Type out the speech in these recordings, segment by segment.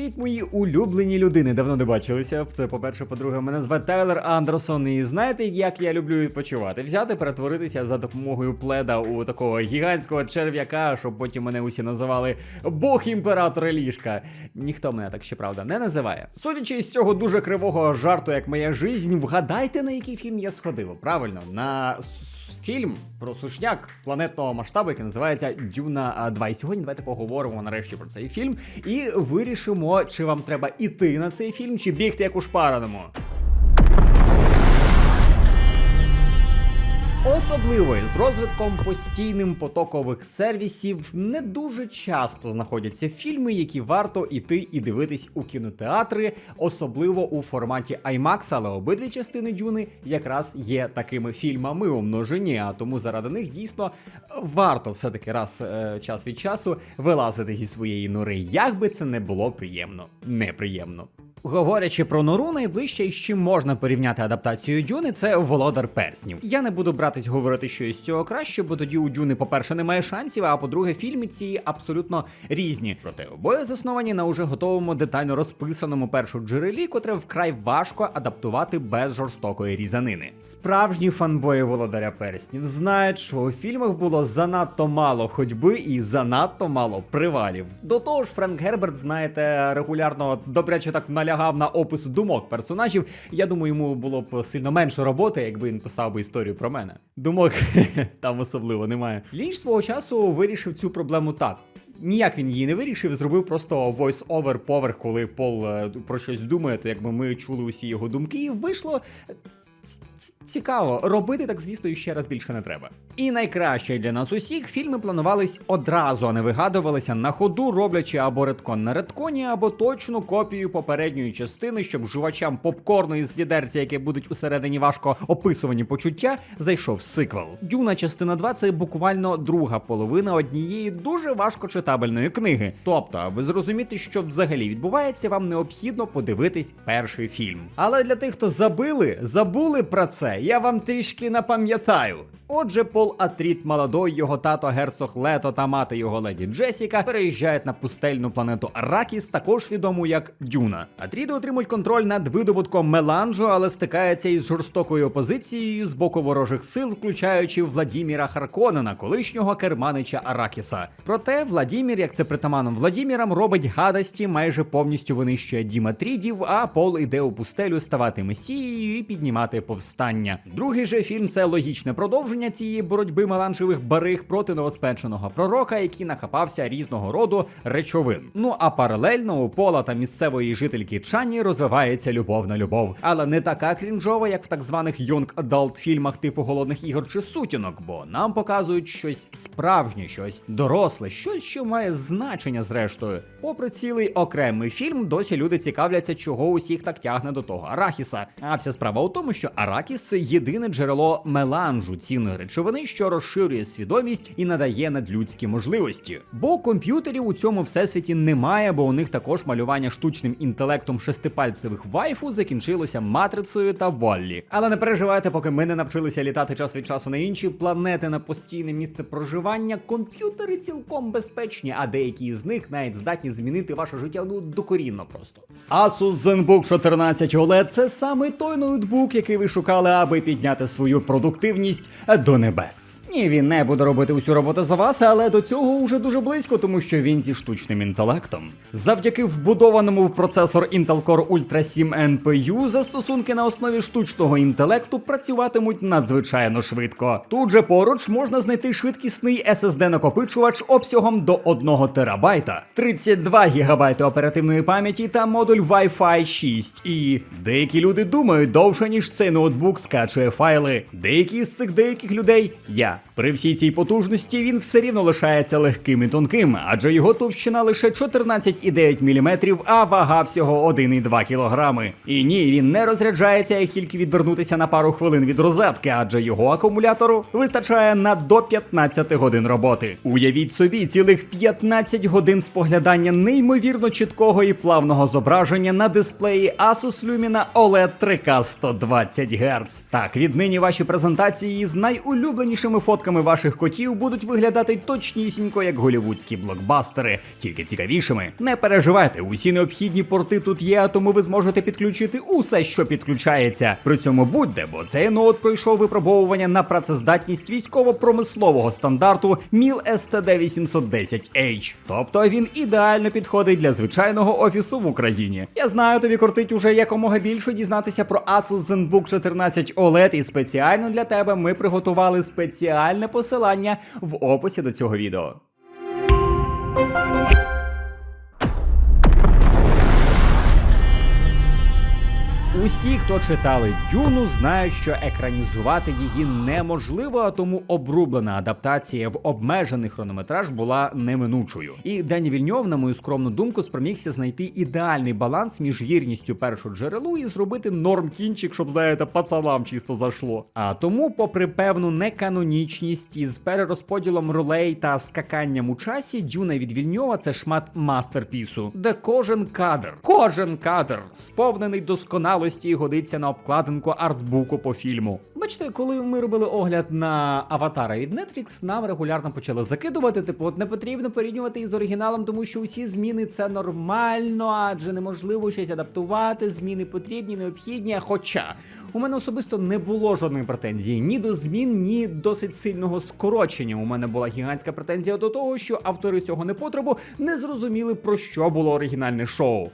привіт, мої улюблені людини. Давно не бачилися. Це по-перше, по-друге, мене звати Тайлер Андерсон. І знаєте, як я люблю відпочивати? Взяти, перетворитися за допомогою пледа у такого гігантського черв'яка, щоб потім мене усі називали Бог імператора ліжка. Ніхто мене так ще правда не називає. Судячи з цього дуже кривого жарту, як моя жизнь, вгадайте, на який фільм я сходив. Правильно, на фільм про сушняк планетного масштабу, який називається Дюна 2. І сьогодні давайте поговоримо нарешті про цей фільм і вирішимо, чи вам треба іти на цей фільм, чи бігти як у шпараному. Особливо з розвитком постійним потокових сервісів не дуже часто знаходяться фільми, які варто іти і дивитись у кінотеатри, особливо у форматі IMAX, але обидві частини Дюни якраз є такими фільмами у множині, а тому заради них дійсно варто все-таки раз е, час від часу вилазити зі своєї нори, як би це не було приємно, неприємно. Говорячи про нору, найближче, із чим можна порівняти адаптацію Дюни, це Володар Перснів. Я не буду братись говорити щось з цього краще, бо тоді у Дюни, по-перше, немає шансів, а по-друге, фільми ці абсолютно різні. Проте обоє засновані на уже готовому детально розписаному першу джерелі, котре вкрай важко адаптувати без жорстокої різанини. Справжні фанбої Володаря Перснів знають, що у фільмах було занадто мало ходьби і занадто мало привалів. До того ж, Френк Герберт, знаєте, регулярно добряче так налягав на опис думок персонажів. Я думаю, йому було б сильно менше роботи, якби він писав би історію про мене. Думок там особливо немає. Лінч свого часу вирішив цю проблему так. Ніяк він її не вирішив, зробив просто voice-over поверх, коли Пол е, про щось думає, то якби ми чули усі його думки, і вийшло цікаво. Робити так, звісно, і ще раз більше не треба. І найкраще для нас усіх фільми планувались одразу, а не вигадувалися на ходу, роблячи або редкон на редконі, або точну копію попередньої частини, щоб жувачам попкорну із відерця, яке будуть усередині важко описувані почуття, зайшов сиквел. Дюна частина 2 це буквально друга половина однієї дуже важко читабельної книги. Тобто, аби зрозуміти, що взагалі відбувається, вам необхідно подивитись перший фільм. Але для тих, хто забили, забули про це, я вам трішки напам'ятаю. Отже, Пол Атріт молодой, його тато герцог Лето та мати його леді Джесіка переїжджають на пустельну планету Аракіс, також відому як Дюна. Атріди отримують контроль над видобутком меланжу, але стикаються із жорстокою опозицією з боку ворожих сил, включаючи Владіміра Харконена, колишнього керманича Аракіса. Проте Владімір, як це притаманом Владімірам, робить гадості, майже повністю винищує дім Атрідів, а Пол іде у пустелю ставати месією і піднімати повстання. Другий же фільм це логічне продовження цієї боротьби меланжевих бариг проти новоспеченого пророка, який нахапався різного роду речовин. Ну а паралельно у Пола та місцевої жительки Чані розвивається любовна любов, але не така крінжова, як в так званих young adult фільмах типу голодних ігор чи сутінок, бо нам показують щось справжнє, щось доросле, щось, що має значення зрештою. Попри цілий окремий фільм, досі люди цікавляться, чого усіх так тягне до того Арахіса. А вся справа у тому, що Аракіс єдине джерело меланжу цінної речовини, що розширює свідомість і надає надлюдські можливості. Бо комп'ютерів у цьому всесвіті немає, бо у них також малювання штучним інтелектом шестипальцевих вайфу закінчилося матрицею та Воллі. Але не переживайте, поки ми не навчилися літати час від часу на інші планети на постійне місце проживання. Комп'ютери цілком безпечні, а деякі з них навіть здатні змінити ваше життя ну докорінно просто. Asus ZenBook 14 OLED – це саме той ноутбук, який ви шукали, аби підняти свою продуктивність до небес. Ні, він не буде робити усю роботу за вас, але до цього вже дуже близько, тому що він зі штучним інтелектом. Завдяки вбудованому в процесор Intel Core Ultra 7 NPU застосунки на основі штучного інтелекту працюватимуть надзвичайно швидко. Тут же поруч можна знайти швидкісний SSD-накопичувач обсягом до 1 терабайта, 32 гігабайти оперативної пам'яті та модуль Wi-Fi 6. І деякі люди думають довше, ніж цей ноутбук скачує файли. Деякі з цих деяких людей я. При всій цій потужності він все рівно лишається легким і тонким, адже його товщина лише 14,9 мм, а вага всього 1,2 кг. І ні, він не розряджається, як тільки відвернутися на пару хвилин від розетки, адже його акумулятору вистачає на до 15 годин роботи. Уявіть собі, цілих 15 годин споглядання неймовірно чіткого і плавного зображення на дисплеї Asus Lumina OLED 3K 120 Гц. Так, віднині ваші презентації з найулюбленішими фотками ваших котів будуть виглядати точнісінько як голівудські блокбастери, тільки цікавішими. Не переживайте, усі необхідні порти тут є, а тому ви зможете підключити усе, що підключається. При цьому будьте, бо цей ноут пройшов випробовування на працездатність військово-промислового стандарту МІЛ STD 810H. Тобто він ідеально підходить для звичайного офісу в Україні. Я знаю, тобі кортить уже якомога більше дізнатися про Asus ZenBook 14 OLED, і спеціально для тебе ми приготували спеціальне посилання в описі до цього відео. Усі, хто читали Дюну, знають, що екранізувати її неможливо, а тому обрублена адаптація в обмежений хронометраж була неминучою. І Дені Вільньов, на мою скромну думку, спромігся знайти ідеальний баланс між вірністю першу джерелу і зробити норм кінчик, щоб знаєте, пацанам чисто зайшло. А тому, попри певну неканонічність із перерозподілом ролей та скаканням у часі, Дюна від Вільньова це шмат мастерпісу, де кожен кадр, кожен кадр сповнений досконалості і годиться на обкладинку артбуку по фільму. Бачите, коли ми робили огляд на аватара від Netflix, нам регулярно почали закидувати, типу, от не потрібно порівнювати із оригіналом, тому що усі зміни це нормально, адже неможливо щось адаптувати. Зміни потрібні, необхідні. Хоча у мене особисто не було жодної претензії ні до змін, ні досить сильного скорочення. У мене була гігантська претензія до того, що автори цього непотребу не зрозуміли про що було оригінальне шоу.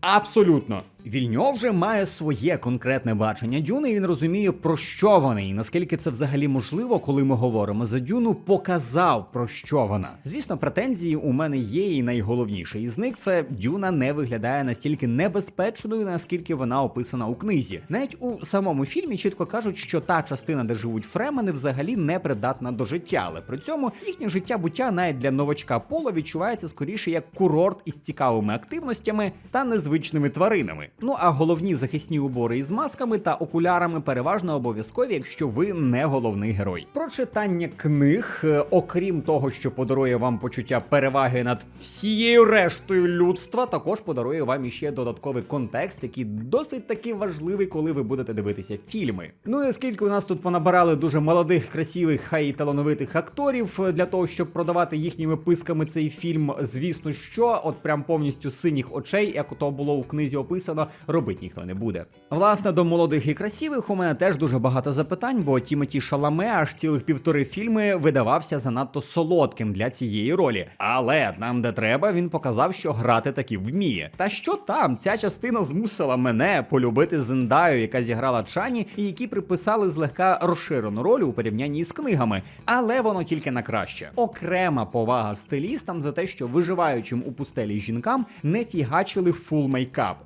Абсолютно. Вільньов вже має своє конкретне бачення Дюни, і він розуміє, про що вони, і наскільки це взагалі можливо, коли ми говоримо за Дюну, показав про що вона. Звісно, претензії у мене є, і найголовніше із них це Дюна не виглядає настільки небезпечною, наскільки вона описана у книзі. Навіть у самому фільмі чітко кажуть, що та частина, де живуть фремени, взагалі не придатна до життя, але при цьому їхнє життя буття навіть для новачка Поло відчувається скоріше як курорт із цікавими активностями та незвичними тваринами. Ну а головні захисні убори із масками та окулярами переважно обов'язкові, якщо ви не головний герой. Прочитання книг, е, окрім того, що подарує вам почуття переваги над всією рештою людства, також подарує вам іще додатковий контекст, який досить таки важливий, коли ви будете дивитися фільми. Ну і оскільки у нас тут понабирали дуже молодих, красивих, хай і талановитих акторів е, для того, щоб продавати їхніми писками цей фільм, звісно, що от прям повністю синіх очей, як то було у книзі описано, робить ніхто не буде. Власне, до молодих і красивих у мене теж дуже багато запитань, бо Тімоті Шаламе аж цілих півтори фільми видавався занадто солодким для цієї ролі. Але там, де треба, він показав, що грати таки вміє. Та що там? Ця частина змусила мене полюбити Зендаю, яка зіграла Чані, і які приписали злегка розширену роль у порівнянні з книгами. Але воно тільки на краще. Окрема повага стилістам за те, що виживаючим у пустелі жінкам не фігачили фул мейкап.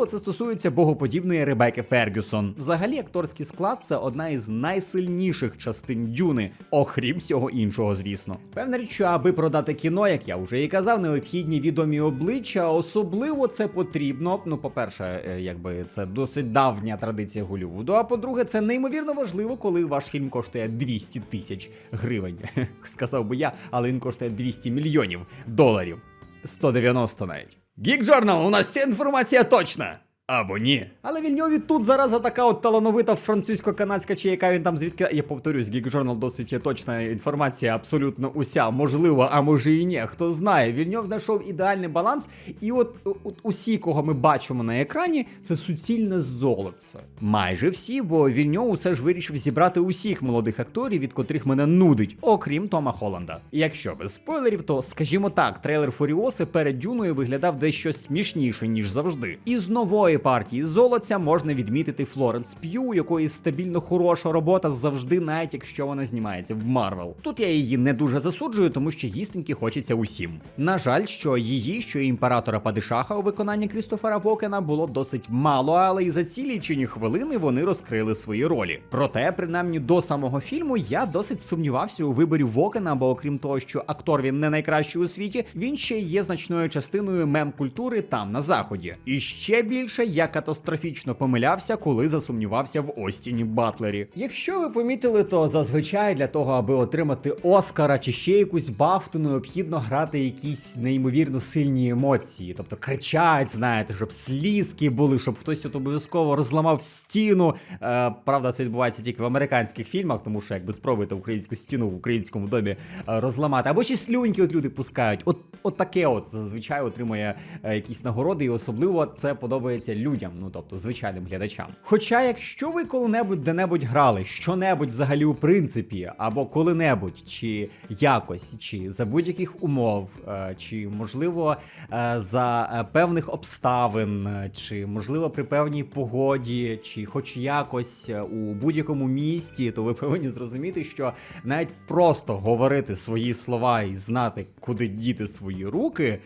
Особливо це стосується богоподібної Ребекки Фергюсон. Взагалі, акторський склад це одна із найсильніших частин дюни, окрім всього іншого, звісно. Певна річ, що аби продати кіно, як я вже і казав, необхідні відомі обличчя. Особливо це потрібно. Ну, по-перше, е, якби це досить давня традиція Голлівуду, А по-друге, це неймовірно важливо, коли ваш фільм коштує 200 тисяч гривень. Сказав би я, але він коштує 200 мільйонів доларів. 190 навіть. Geek Journal, у нас вся інформація точна. Або ні. Але Вільньові тут зараз така от талановита французько-канадська, чи яка він там звідки. Я повторюсь, Geek Journal досить точна інформація, абсолютно уся. Можливо, а може і ні. Хто знає. Вільньов знайшов ідеальний баланс. І от, от усі, кого ми бачимо на екрані, це суцільне золоце. Майже всі, бо Вільньов усе ж вирішив зібрати усіх молодих акторів, від котрих мене нудить, окрім Тома Холланда. Якщо без спойлерів, то скажімо так, трейлер Фуріоси перед Дюною виглядав дещо смішніше, ніж завжди. Із нової партії золоця можна відмітити Флоренс П'ю, у якої стабільно хороша робота завжди, навіть якщо вона знімається в Марвел. Тут я її не дуже засуджую, тому що їстеньки хочеться усім. На жаль, що її, що і імператора Падишаха у виконанні Крістофера Вокена було досить мало, але і за ці лічені хвилини вони розкрили свої ролі. Проте, принаймні до самого фільму, я досить сумнівався у виборі Вокена, бо окрім того, що актор він не найкращий у світі, він ще є значною частиною мем-культури там на заході. І ще більше я катастрофічно помилявся, коли засумнівався в Остіні Батлері. Якщо ви помітили, то зазвичай для того, аби отримати Оскара чи ще якусь бафту, необхідно грати якісь неймовірно сильні емоції, тобто кричать, знаєте, щоб слізки були, щоб хтось тут обов'язково розламав стіну. Е, правда, це відбувається тільки в американських фільмах, тому що якби спробуйте українську стіну в українському домі е, розламати, або ще слюньки от люди пускають. От, от таке от зазвичай отримує е, якісь нагороди, і особливо це подобається людям, ну тобто звичайним глядачам. Хоча, якщо ви коли-небудь де-небудь грали, що-небудь взагалі у принципі, або коли-небудь, чи якось, чи за будь-яких умов, е, чи можливо е, за е, певних обставин, чи можливо при певній погоді, чи хоч якось у будь-якому місті, то ви повинні зрозуміти, що навіть просто говорити свої слова і знати, куди діти свої руки.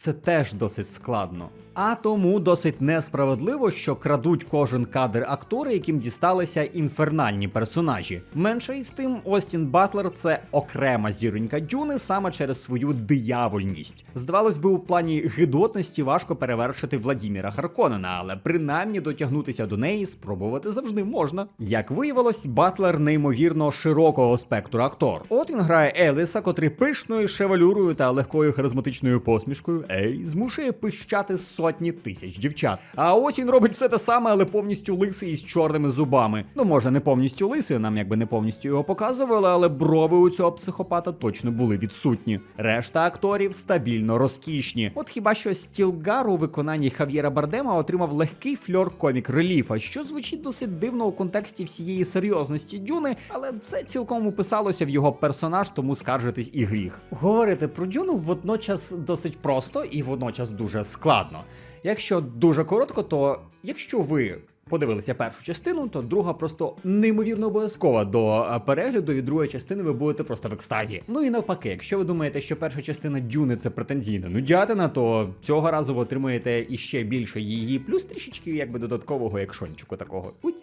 Це теж досить складно. А тому досить несправедливо, що крадуть кожен кадр актори, яким дісталися інфернальні персонажі. Менше із тим, Остін Батлер це окрема зіронька Дюни саме через свою диявольність. Здавалось би, у плані гидотності важко перевершити Владіміра Харконена, але принаймні дотягнутися до неї спробувати завжди можна. Як виявилось, Батлер неймовірно широкого спектру актор. От він грає Еліса, котрий пишною шевелюрою та легкою харизматичною посмішкою ей змушує пищати сотні тисяч дівчат. А ось він робить все те саме, але повністю лисий із чорними зубами. Ну, може, не повністю лисий, нам якби не повністю його показували, але брови у цього психопата точно були відсутні. Решта акторів стабільно розкішні. От хіба що Стілгар у виконанні Хав'єра Бардема отримав легкий фльор комік реліфа, що звучить досить дивно у контексті всієї серйозності Дюни, але це цілком уписалося в його персонаж, тому скаржитись і гріх. Говорити про Дюну водночас досить просто і водночас дуже складно. Якщо дуже коротко, то якщо ви подивилися першу частину, то друга просто неймовірно обов'язкова до е, перегляду. Від другої частини ви будете просто в екстазі. Ну і навпаки, якщо ви думаєте, що перша частина Дюни це претензійна нудятина, то цього разу ви отримаєте іще більше її, плюс трішечки якби додаткового екшончику такого. Уй.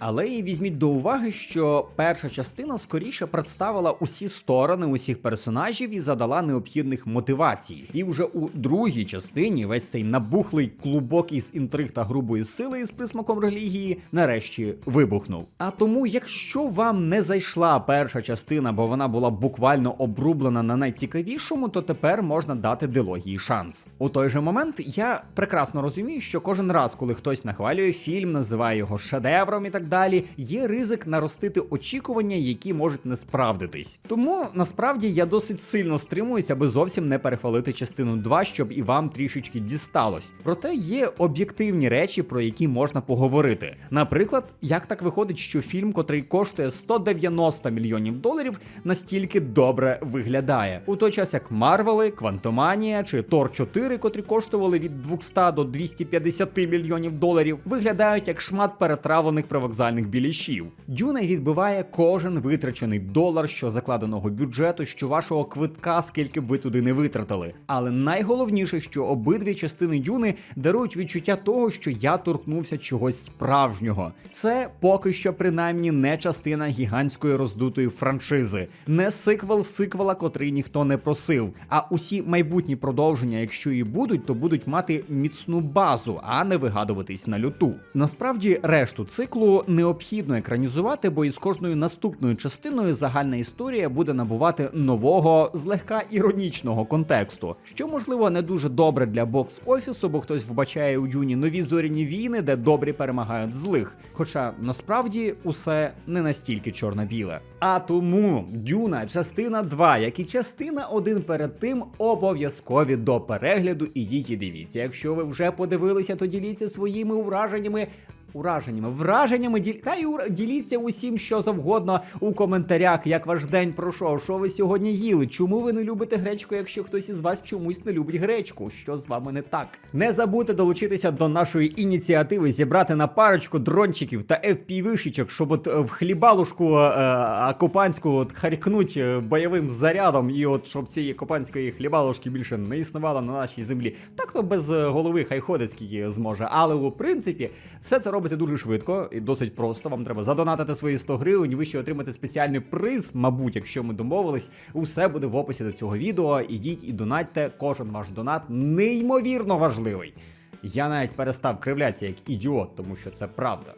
Але і візьміть до уваги, що перша частина скоріше представила усі сторони усіх персонажів і задала необхідних мотивацій. І вже у другій частині весь цей набухлий клубок із інтриг та грубої сили із присмаком релігії нарешті вибухнув. А тому, якщо вам не зайшла перша частина, бо вона була буквально обрублена на найцікавішому, то тепер можна дати дилогії шанс. У той же момент я прекрасно розумію, що кожен раз, коли хтось нахвалює фільм, називає його шедевром і так далі, є ризик наростити очікування, які можуть не справдитись. Тому насправді я досить сильно стримуюсь, аби зовсім не перехвалити частину 2, щоб і вам трішечки дісталось. Проте є об'єктивні речі, про які можна поговорити. Наприклад, як так виходить, що фільм, котрий коштує 190 мільйонів доларів, настільки добре виглядає. У той час як Марвели, Квантоманія чи Тор 4, котрі коштували від 200 до 250 мільйонів доларів, виглядають як шмат перетравлених привокзальних білішів. Дюна відбиває кожен витрачений долар, що закладеного бюджету, що вашого квитка, скільки б ви туди не витратили. Але найголовніше, що обидві частини Дюни дарують відчуття того, що я торкнувся чогось справжнього. Це поки що принаймні не частина гігантської роздутої франшизи, не сиквел сиквела, котрий ніхто не просив. А усі майбутні продовження, якщо і будуть, то будуть мати міцну базу, а не вигадуватись на люту. Насправді, решту циклу необхідно екранізувати, бо із кожною наступною частиною загальна історія буде набувати нового, злегка іронічного контексту, що можливо не дуже добре для бокс-офісу, бо хтось вбачає у Дюні нові зоряні війни, де добрі перемагають злих. Хоча насправді усе не настільки чорно-біле. А тому Дюна, частина 2, як і частина 1 перед тим, обов'язкові до перегляду. Ідіть і дивіться. Якщо ви вже подивилися, то діліться своїми ураженнями. Ураженнями, враженнями діль... та й ура... діліться усім, що завгодно у коментарях, як ваш день пройшов, що ви сьогодні їли, чому ви не любите гречку, якщо хтось із вас чомусь не любить гречку, що з вами не так. Не забудьте долучитися до нашої ініціативи, зібрати на парочку дрончиків та FPV-шечок, щоб от е, в хлібалушку е, окупанську от харкнуть е, бойовим зарядом, і от щоб цієї окупанської хлібалушки більше не існувало на нашій землі. Так то без е, голови хай ходить скільки зможе. Але у принципі, все це робиться дуже швидко і досить просто. Вам треба задонатити свої 100 гривень, ви ще отримати спеціальний приз, мабуть, якщо ми домовились. Усе буде в описі до цього відео. Ідіть і донатьте. Кожен ваш донат неймовірно важливий. Я навіть перестав кривлятися як ідіот, тому що це правда.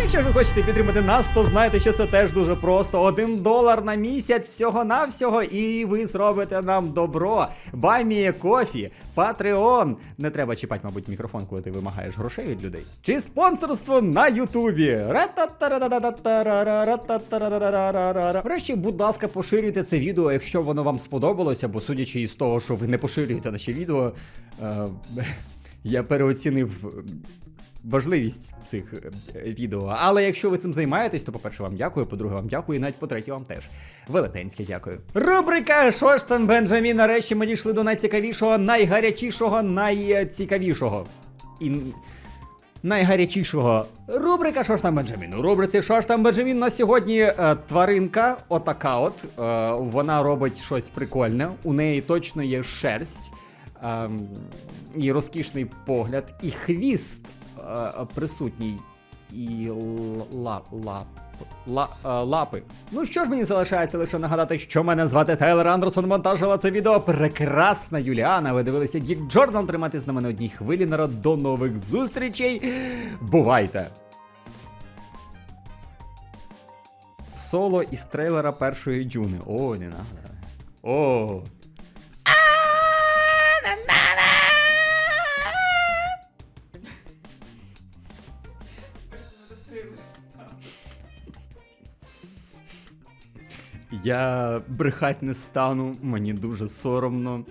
Якщо ж ви хочете підтримати нас, то знайте, що це теж дуже просто. Один долар на місяць всього-навсього, і ви зробите нам добро. Байміє кофі, Патреон. Не треба чіпати, мабуть, мікрофон, коли ти вимагаєш грошей від людей. Чи спонсорство на Ютубі. Врешті, будь ласка, поширюйте це відео, якщо воно вам сподобалося, бо судячи із того, що ви не поширюєте наші відео, е, я переоцінив важливість цих е, відео. Але якщо ви цим займаєтесь, то по-перше, вам дякую, по-друге, вам дякую, і навіть по-третє, вам теж. Велетенське дякую. Рубрика Що Бенджамін? Нарешті ми дійшли до найцікавішого, найгарячішого, найцікавішого. І найгарячішого. Рубрика Що Бенджамін? У рубриці Що ж Бенджамін на сьогодні е, тваринка, отака от. Е, вона робить щось прикольне. У неї точно є шерсть. Ем, і розкішний погляд, і хвіст е, присутній, і лап, лап, ла, е, лапи. Ну що ж мені залишається лише нагадати, що мене звати Тайлер Андерсон, монтажила це відео прекрасна Юліана. Ви дивилися Дік Джордан, тримайтесь на мене одній хвилі. Народ, до нових зустрічей. Бувайте! Соло із трейлера першої дюни. О, не надо. О. Я брехать не стану, мені дуже соромно.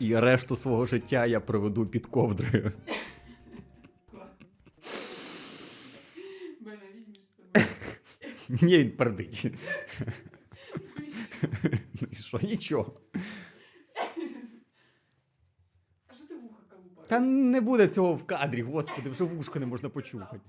І решту свого життя я проведу під ковдрою. Мене візьмеш з собою. Ні, він пердить. Ну і що, нічого. А що ти вуха колупаєш? Та не буде цього в кадрі, господи, вже вушко не можна почухати.